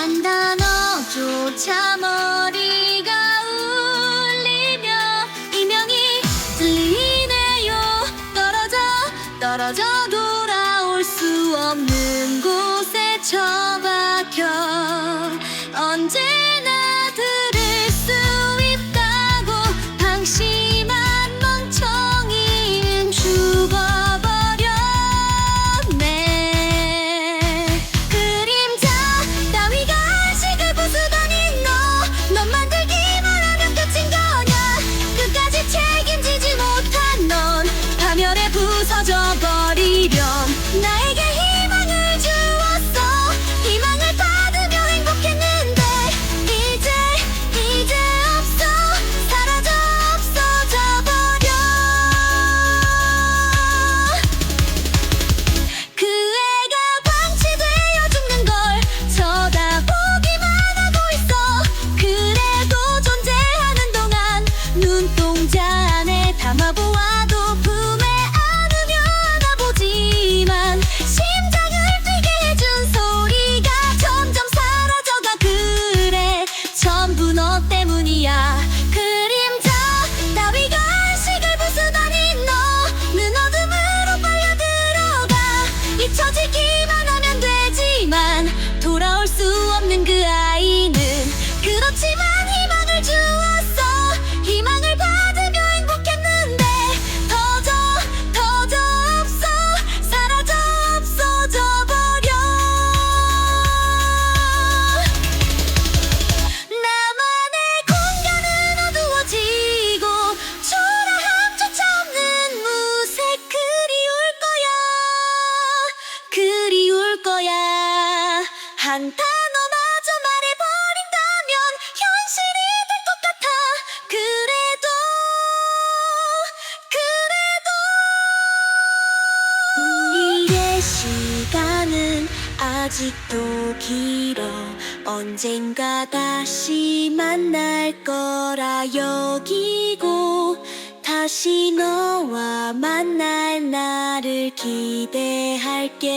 한 단어조차 머리 한 단어마저 말해버린다면 현실이 될 것 같아. 그래도 그래도. 우리의 시간은 아직도 길어. 언젠가 다시 만날 거라 여기고 다시 너와 만날 나를 기대할게.